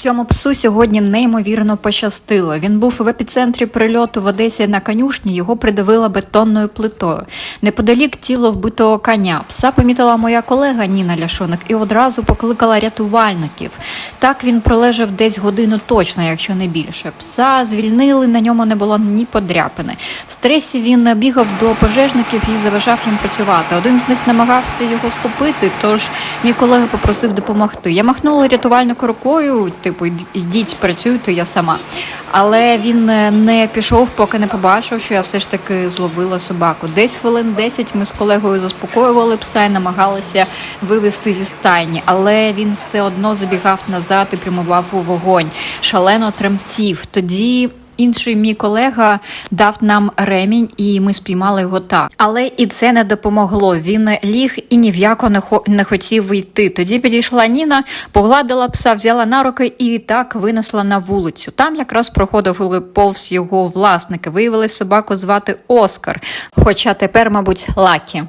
Цьому псу сьогодні неймовірно пощастило. Він був в епіцентрі прильоту в Одесі на конюшні. Його придавило бетонною плитою. Неподалік тіло вбитого коня. Пса помітила моя колега Ніна Ляшоник і одразу покликала рятувальників. Так він пролежав десь годину точно, якщо не більше. Пса звільнили, на ньому не було ні подряпини. В стресі він бігав до пожежників і заважав їм працювати. Один з них намагався його схопити, тож мій колега попросив допомогти. Я махнула рятувальнику рукою, типу, «Йд- йдіть, працюйте, я сама. Але він е, не пішов, поки не побачив, що я все ж таки зловила собаку. Десь хвилин 10 ми з колегою заспокоювали пса і намагалися вивести зі стайні, але він все одно забігав назад і прямував у вогонь. Шалено тремтів. Тоді Інший мій колега дав нам ремінь, і ми спіймали його так. Але і це не допомогло. Він ліг і ні в яко не, хо- не хотів вийти. Тоді підійшла Ніна, погладила пса, взяла на руки і так винесла на вулицю. Там якраз проходили повз його власники. Виявилось собаку звати Оскар. Хоча тепер, мабуть, Лакі.